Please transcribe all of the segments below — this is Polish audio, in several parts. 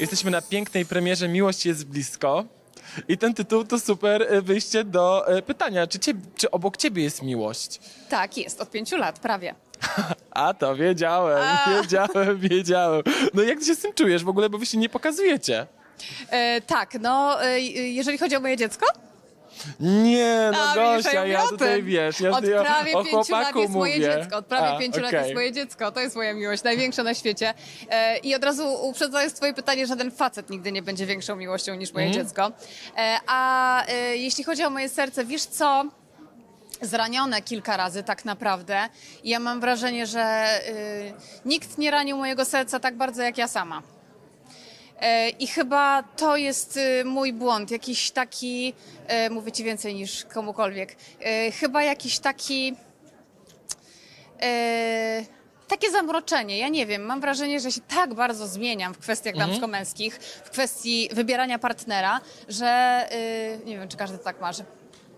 Jesteśmy na pięknej premierze Miłość jest blisko. I ten tytuł to super e, wyjście do e, pytania, czy, ciebie, czy obok ciebie jest miłość? Tak, jest, od pięciu lat, prawie. A to wiedziałem, A. wiedziałem, wiedziałem. No jak ty się z tym czujesz w ogóle, bo wy się nie pokazujecie? E, tak, no, e, jeżeli chodzi o moje dziecko, Nie, no A, widzisz, Gosia, a ja o tutaj tym. wiesz, ja od tutaj prawie o pięciu lat chłopaku jest moje mówię. dziecko. Od prawie A, pięciu lat okej. jest moje dziecko. To jest moja miłość, największa na świecie. E, I od razu uprzedzając twoje pytanie, żaden facet nigdy nie będzie większą miłością niż moje Mhm. dziecko. E, a e, jeśli chodzi o moje serce, wiesz co? Zranione kilka razy tak naprawdę. I ja mam wrażenie, że y, nikt nie ranił mojego serca tak bardzo jak ja sama. I chyba to jest y, mój błąd, jakiś taki, e, mówię ci więcej niż komukolwiek, e, chyba jakiś taki, takie zamroczenie, ja nie wiem, mam wrażenie, że się tak bardzo zmieniam w kwestiach damsko-męskich, w kwestii wybierania partnera, że y, nie wiem, czy każdy tak ma, że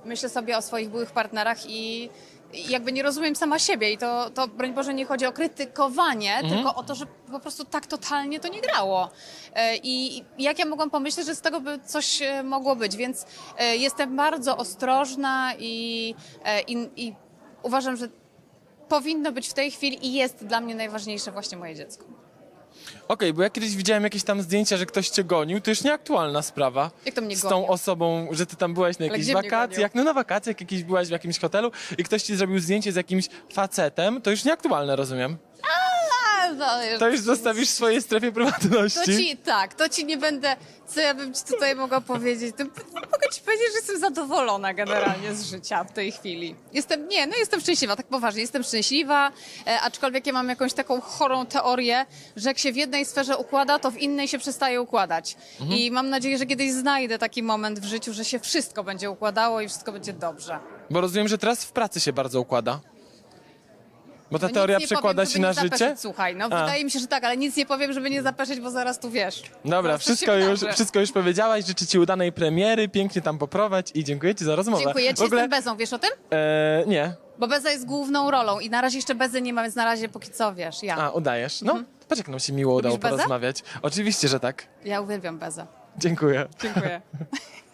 myślę sobie o swoich byłych partnerach i jakby nie rozumiem sama siebie i to, to broń Boże nie chodzi o krytykowanie, tylko o to, że po prostu tak totalnie to nie grało. E, I jak ja mogłam pomyśleć, że z tego by coś e, mogło być, więc e, jestem bardzo ostrożna i, i, i uważam, że powinno być w tej chwili i jest dla mnie najważniejsze właśnie moje dziecko. Okej, bo ja kiedyś widziałem jakieś tam zdjęcia, że ktoś cię gonił, to już nieaktualna sprawa. Jak to mnie Z gonił? tą osobą, że ty tam byłaś na jakichś gdzie mnie wakacjach, no na wakacjach jakieś byłaś w jakimś hotelu i ktoś ci zrobił zdjęcie z jakimś facetem, to już nieaktualne, rozumiem. No, To już zostawisz w swojej strefie prywatności. To ci, tak, to ci nie będę, co ja bym ci tutaj mogła powiedzieć, to mogę ci powiedzieć, że jestem zadowolona generalnie z życia w tej chwili. Jestem, nie, no jestem szczęśliwa, tak poważnie, jestem szczęśliwa, e, aczkolwiek ja mam jakąś taką chorą teorię, że jak się w jednej sferze układa, to w innej się przestaje układać. I mam nadzieję, że kiedyś znajdę taki moment w życiu, że się wszystko będzie układało i wszystko będzie dobrze. Bo rozumiem, że teraz w pracy się bardzo układa. Bo ta No teoria nie przekłada powiem, się żeby na nie życie? zapeszyć, Słuchaj, no A. wydaje mi się, że tak, ale nic nie powiem, żeby nie zapeszyć, bo zaraz tu wiesz. Dobra, Zaraz coś się wszystko już, wydarzy. wszystko już powiedziałaś. Życzę ci udanej premiery, pięknie tam poprowadź i dziękuję ci za rozmowę. Dziękuję ci, W ogóle, jestem Bezą, wiesz o tym? e, nie. Bo Beza jest główną rolą i na razie jeszcze Bezy nie ma, więc na razie póki co, wiesz, ja. A, udajesz. No, patrz jak nam się miło udało Lubisz Bezę? porozmawiać. Oczywiście, że tak. Ja uwielbiam Bezę. Dziękuję. Dziękuję.